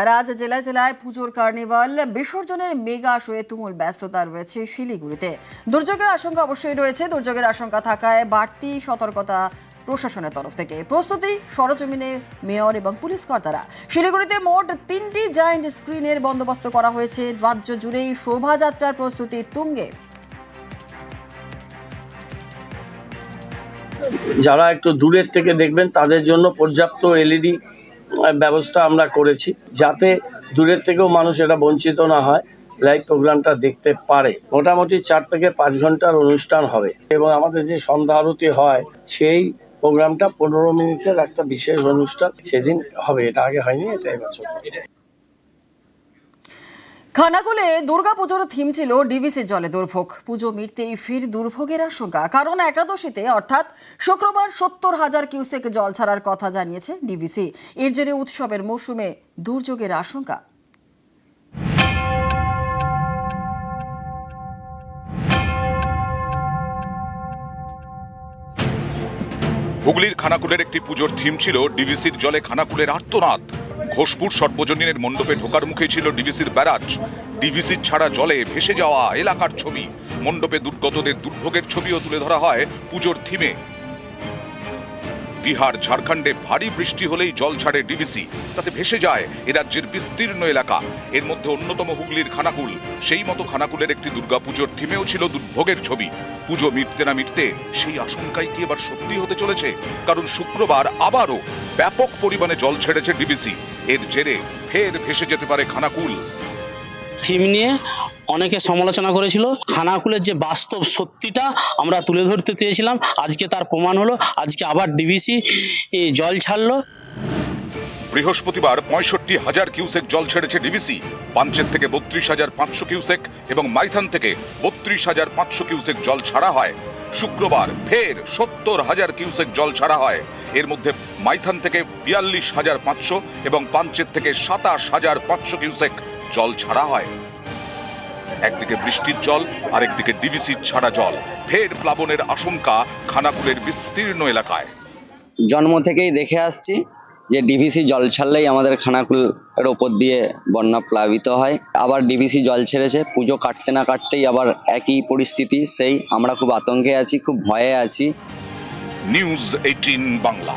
আর আজ জেলায় জেলায় পুজোর কার্নিভাল, বিসর্জনের মেগা শোয়ে তুমুল ব্যস্ততা রয়েছে শিলিগুড়িতে। দুর্যোগের আশঙ্কা অবশ্যই রয়েছে। দুর্যোগের আশঙ্কা থাকায় বাড়তি সতর্কতা প্রশাসনের তরফ থেকে। প্রস্তুতি সরজমিনে মেয়র এবং পুলিশ কর্তারা। শিলিগুড়িতে মোট তিনটি জায়েন্ট স্ক্রিনের বন্দোবস্ত করা হয়েছে। রাজ্য জুড়েই শোভাযাত্রার প্রস্তুতি তুঙ্গে। যারা একটু দূরের থেকে দেখবেন, তাদের জন্য পর্যাপ্ত এলইডি ব্যবস্থা আমরা করেছি যাতে দূরের থেকেও মানুষ এটা বঞ্চিত না হয় লাইভ প্রোগ্রামটা দেখতে পারে। মোটামুটি চার থেকে পাঁচ ঘণ্টার অনুষ্ঠান হবে এবং আমাদের যে সন্ধ্যা আরতি হয়, সেই প্রোগ্রামটা পনেরো মিনিটের একটা বিশেষ অনুষ্ঠান সেদিন হবে। এটা আগে হয়নি, এটা এবছর। খানাকুলে দুর্গাপুজোর থিম ছিল ডিভিসি জলে দুর্ভোগ। পুজো মিটতেই ফির দুর্ভোগের আশঙ্কা। কারণ একাদশীতে, অর্থাৎ শুক্রবার সত্তর হাজার কিউসেক জল ছাড়ার কথা জানিয়েছে ডিভিসি এর জেরে উৎসবের মৌসুমে দুর্যোগের আশঙ্কা। হুগলির খানাকুলের একটি পুজোর থিম ছিল ডিভিসির জলে খানাকুলের আর্তনাদ। ঘোষপুর সর্বজনীনের মণ্ডপে ঢোকার মুখে ছিল ডিভিসির ব্যারাজ। ডিভিসির ছাড়া জলে ভেসে যাওয়া এলাকার ছবি। মণ্ডপে দুর্গতদের দুর্ভোগের ছবিও তুলে ধরা হয় পুজোর থিমে। বিহার, ঝাড়খণ্ডে ভারী বৃষ্টি হলেই জল ছাড়ে ডিভিসি। তাতে ভেসে যায় এ রাজ্যের বিস্তীর্ণ এলাকা। এর মধ্যে অন্যতম হুগলির খানাকুল। সেই মতো খানাকুলের একটি দুর্গাপুজোর থিমেও ছিল দুর্ভোগের ছবি। পুজো মিটতে না মিটতে সেই আশঙ্কাই কি এবার সত্যি হতে চলেছে? কারণ শুক্রবার আবারও ব্যাপক পরিমাণে জল ছেড়েছে ডিভিসি। এর জেরে ফের ভেসে যেতে পারে খানাকুল। থিম নিয়ে অনেকে সমালোচনা করেছিল খানাকুলের যে বাস্তব সত্যিটা আমরা তুলে ধরতে চেয়েছিলাম আজকে তার প্রমাণ হলো আজকে আবার ডিবিসি জল ছাড়লো। বৃহস্পতিবার পঁয়ষট্টি হাজার কিউসেক জল ছেড়েছে ডিভিসি পাঞ্চের থেকে বত্রিশ হাজার পাঁচশো কিউসেক এবং মাইথান থেকে বত্রিশ হাজার পাঁচশো কিউসেক জল ছাড়া হয়। শুক্রবার ফের সত্তর হাজার কিউসেক জল ছাড়া হয়। এর মধ্যে মাইথান থেকে বিয়াল্লিশ হাজার পাঁচশো এবং পাঞ্চের থেকে সাতাশ হাজার পাঁচশো কিউসেক জল ছাড়া হয়। একদিকে বৃষ্টির জল, আরেকদিকে ডিভিসির ছাড়া জল। ফের প্লাবনের আশঙ্কা খানাকুলের বিস্তীর্ণ এলাকায়। জন্ম থেকেই দেখে আসছি যে ডিভিসি জল ছাড়লেই আমাদের খানাকুলের ওপর দিয়ে বন্যা প্লাবিত হয়। আবার ডিভিসি জল ছেড়েছে, পুজো কাটতে না কাটতেই আবার একই পরিস্থিতি, সেই আমরা খুব আতঙ্কে আছি, খুব ভয়ে আছি। News eighteen Bangla